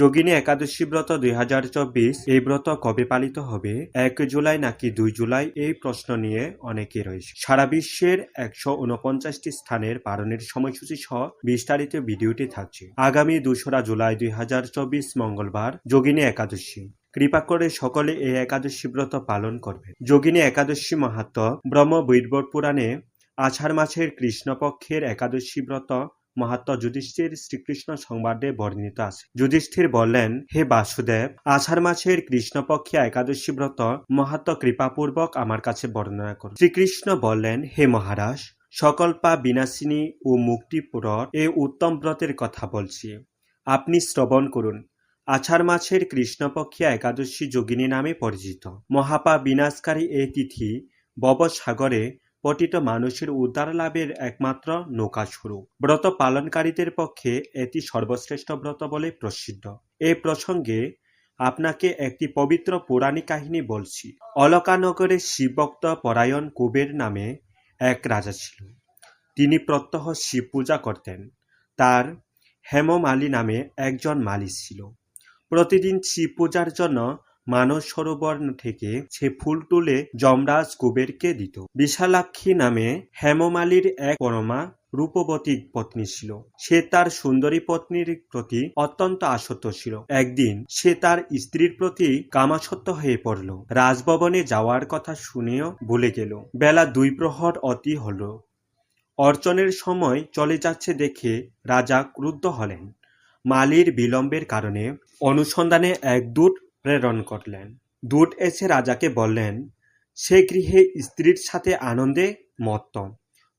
যোগিনী একাদশী ব্রত দুই হাজার চব্বিশ এই ব্রত কবে পালিত হবে? এক জুলাই নাকি দুই জুলাই? এই প্রশ্ন নিয়ে অনেকে রয়েছে। সারা বিশ্বের একশো উনপঞ্চাশটি স্থানের পালনের সময়সূচি সহ বিস্তারিত ভিডিওটি থাকছে। আগামী দোসরা জুলাই দুই হাজার চব্বিশ মঙ্গলবার যোগিনী একাদশী। কৃপা করে সকলে এই একাদশী ব্রত পালন করবে যোগিনী একাদশী মাহাত্ম ব্রহ্ম বৈর্বর পুরাণে আষাঢ় মাসের কৃষ্ণপক্ষের একাদশী ব্রত মহাত্ম যুধিষ্ঠির শ্রীকৃষ্ণ সংবাদে বর্ণিত আছে। যুধিষ্ঠির বললেন, হে বাসুদেব, আষাঢ় মাসের কৃষ্ণপক্ষে একাদশী ব্রত মহাত্ম কৃপাপূর্বক আমার কাছে বর্ণনা করুন। শ্রীকৃষ্ণ বললেন, হে মহারাজ, সকল পাপ বিনাশিনী ও মুক্তিপুরর এ উত্তম ব্রতের কথা বলছি। আপনি শ্রবণ করুন। আষাঢ় মাসের কৃষ্ণপক্ষে একাদশী যোগিনী নামে পরিচিত। মহাপা বিনাশকারী এই তিথি ববসাগরে পতিত মানুষের উদ্ধার লাভের একমাত্র নৌকা শুরু। ব্রত পালনকারীদের পক্ষে এটি সর্বশ্রেষ্ঠ ব্রত বলে প্রসিদ্ধ। এই প্রসঙ্গে আপনাকে একটি পবিত্র পৌরাণিক কাহিনী বলছি। অলকানগরে শিবভক্ত পরায়ণ কুবের নামে এক রাজা ছিল। তিনি প্রত্যহ শিব পূজা করতেন। তার হেমমালী নামে একজন মালি ছিল। প্রতিদিন শিব পূজার জন্য মানস সরোবর থেকে সে ফুল তুলে যমরাজ কুবেরকে দিত। বিশালাক্ষী নামে হেমমালির এক পরমা রূপবতী পত্নী ছিল। সে তার সুন্দরী পত্নীর প্রতি অত্যন্ত আসক্ত ছিল। একদিন সে তার স্ত্রীর প্রতি কামাসক্ত হয়ে পড়ল। রাজভবনে যাওয়ার কথা শুনেও ভুলে গেল। বেলা দুই প্রহর অতি হল। অর্চনের সময় চলে যাচ্ছে দেখে রাজা ক্রুদ্ধ হলেন। মালির বিলম্বের কারণে অনুসন্ধানে এক দূত প্রেরণ করলেন। দূত এসে রাজাকে বললেন, সে গৃহে স্ত্রীর সাথে আনন্দে মত্ত।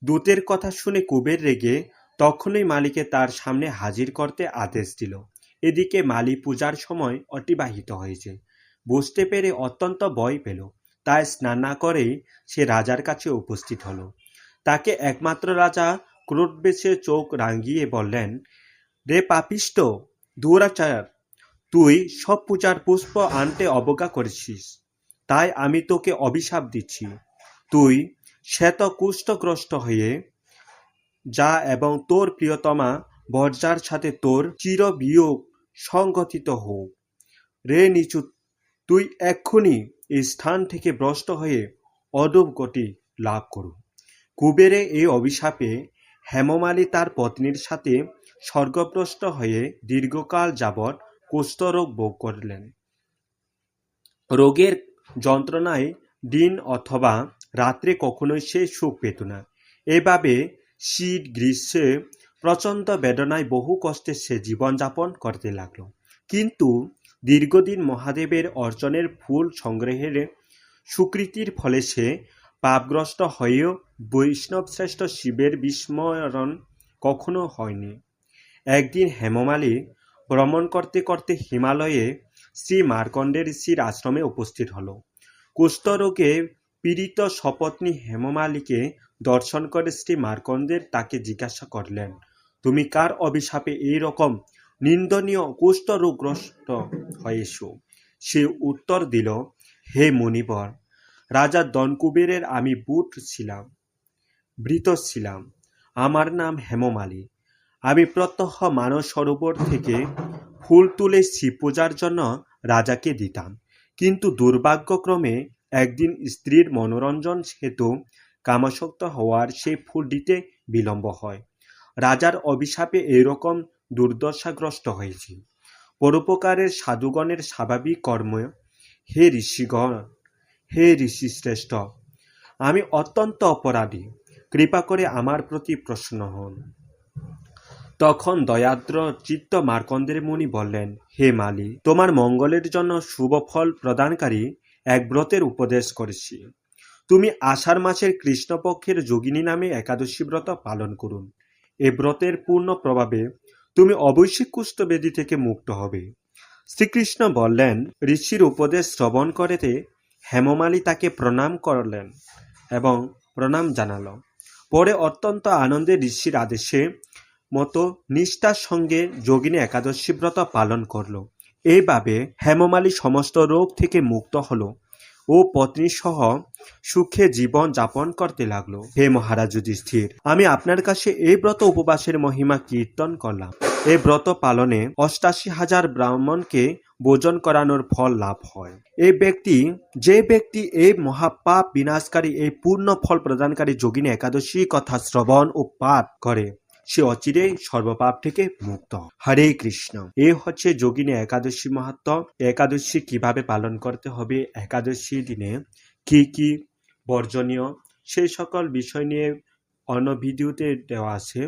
দূতের কথা শুনে কুবের রেগে তখনই মালিকে তার সামনে হাজির করতে আদেশ দিল। এদিকে মালি পূজার সময় অতিবাহিত হয়েছে। বুঝতে পেরে অত্যন্ত ভয় পেল। তাই স্নান না করেই সে রাজার কাছে উপস্থিত হলো। তাকে একমাত্র রাজা ক্রোধ বেছে চোখ রাঙিয়ে বললেন, রে পাপিষ্ট দুরাচার তুই সব পূজার পুষ্প আনতে অবজ্ঞা করেছিস, তাই আমি তোকে অভিশাপ দিচ্ছি। তুই শ্বেত কুষ্ঠগ্রস্ত হয়ে যা এবং তোর প্রিয়তমা বর্জার সাথে তোর চিরবিয়োগ সংগঠিত হোক রে নিচু তুই এক্ষুনি এই স্থান থেকে ভ্রষ্ট হয়ে অডব গতি লাভ করু। কুবেরে এই অভিশাপে হেমমালী তার পত্নীর সাথে স্বর্গভ্রষ্ট হয়ে দীর্ঘকাল যাবৎ কুষ্ঠরোগ ভোগ করলেন। রোগের যন্ত্রণায় দিন অথবা রাত্রে কখনোই সে সুখ পেত না। এভাবে শীত, গ্রীষ্মে প্রচণ্ড বেদনায় বহু কষ্টে সে জীবনযাপন করতে লাগল। কিন্তু দীর্ঘদিন মহাদেবের অর্জনের ফুল সংগ্রহের স্বীকৃতির ফলে সে পাপগ্রস্ত হয়েও বৈষ্ণব শ্রেষ্ঠ শিবের বিস্মরণ কখনো হয়নি। একদিন হেমমালী ভ্রমণ করতে করতে হিমালয়ে শ্রী মার্কণ্ডের ঋষির আশ্রমে উপস্থিত হল। কুষ্ঠরোগে পীড়িত সপত্নী হেমমালীকে দর্শন করে শ্রী মার্কণ্ডের তাকে জিজ্ঞাসা করলেন, তুমি কার অভিশাপে এই রকম নিন্দনীয় কুষ্ঠরোগগ্রস্ত হয়েছ? সে উত্তর দিল, হে মুনিবর, রাজা দনকুবেরের আমি বুট ছিলাম, বৃত ছিলাম। আমার নাম হেমমালী। প্রত্যহ মানস সরোবর থেকে ফুল তুলে শিব পূজার জন্য রাজাকে দিতাম। কিন্তু দুর্ভাগ্যক্রমে একদিন স্ত্রীর মনোরঞ্জন হেতু কামাসক্ত হওয়ার সেই ফুল দিতে বিলম্ব হয়। রাজার অভিশাপে এইরকম দুর্দশাগ্রস্ত হয়েছি। পরোপকারের সাধুগণের স্বাভাবিক কর্ম হে ঋষিগণ, হে ঋষি শ্রেষ্ঠ, আমি অত্যন্ত অপরাধী। কৃপা করে আমার প্রতি প্রশ্ন হন। তখন দয়াদ্র চিত্ত মার্কন্দের মুনি বললেন, হে মালি, তোমার মঙ্গলের জন্য শুভ ফল প্রদানকারী এক ব্রতের উপদেশ করেছি। তুমি আষাঢ় মাসের কৃষ্ণপক্ষের যোগিনী নামে একাদশী ব্রত পালন করুন। এ ব্রতের পূর্ণ প্রভাবে তুমি অবশ্যই কুষ্ঠবেদী থেকে মুক্ত হবে শ্রীকৃষ্ণ বললেন, ঋষির উপদেশ শ্রবণ করেতে হেমমালি তাকে প্রণাম করলেন এবং প্রণাম জানালো। পরে অত্যন্ত আনন্দে ঋষির আদেশে মতো নিষ্ঠার সঙ্গে যোগিনী একাদশী ব্রত পালন করল। এইভাবে হেমমালী সমস্ত রোগ থেকে মুক্ত হলো ও পত্নী সহ সুখে জীবন যাপন করতে লাগল। হে মহারাজ যুধিষ্ঠির, আমি আপনার কাছে এই ব্রত উপবাসের মহিমা কীর্তন করলাম। এই ব্রত পালনে অষ্টাশি হাজার ব্রাহ্মণকে ভোজন করানোর ফল লাভ হয়। এই ব্যক্তি, যে ব্যক্তি এই মহাপাপ বিনাশকারী এই পূর্ণ ফল প্রদানকারী যোগিনী একাদশী কথা শ্রবণ ও পাঠ করে। সে অচিরেই সর্বপাপ থেকে মুক্ত। হরে কৃষ্ণ। এ হচ্ছে যোগিনী একাদশী মাহাত্ম একাদশী কীভাবে পালন করতে হবে? একাদশী দিনে কি কি বর্জনীয়? সেই সকল বিষয় নিয়ে অন্য ভিডিওতে দেওয়া আছে।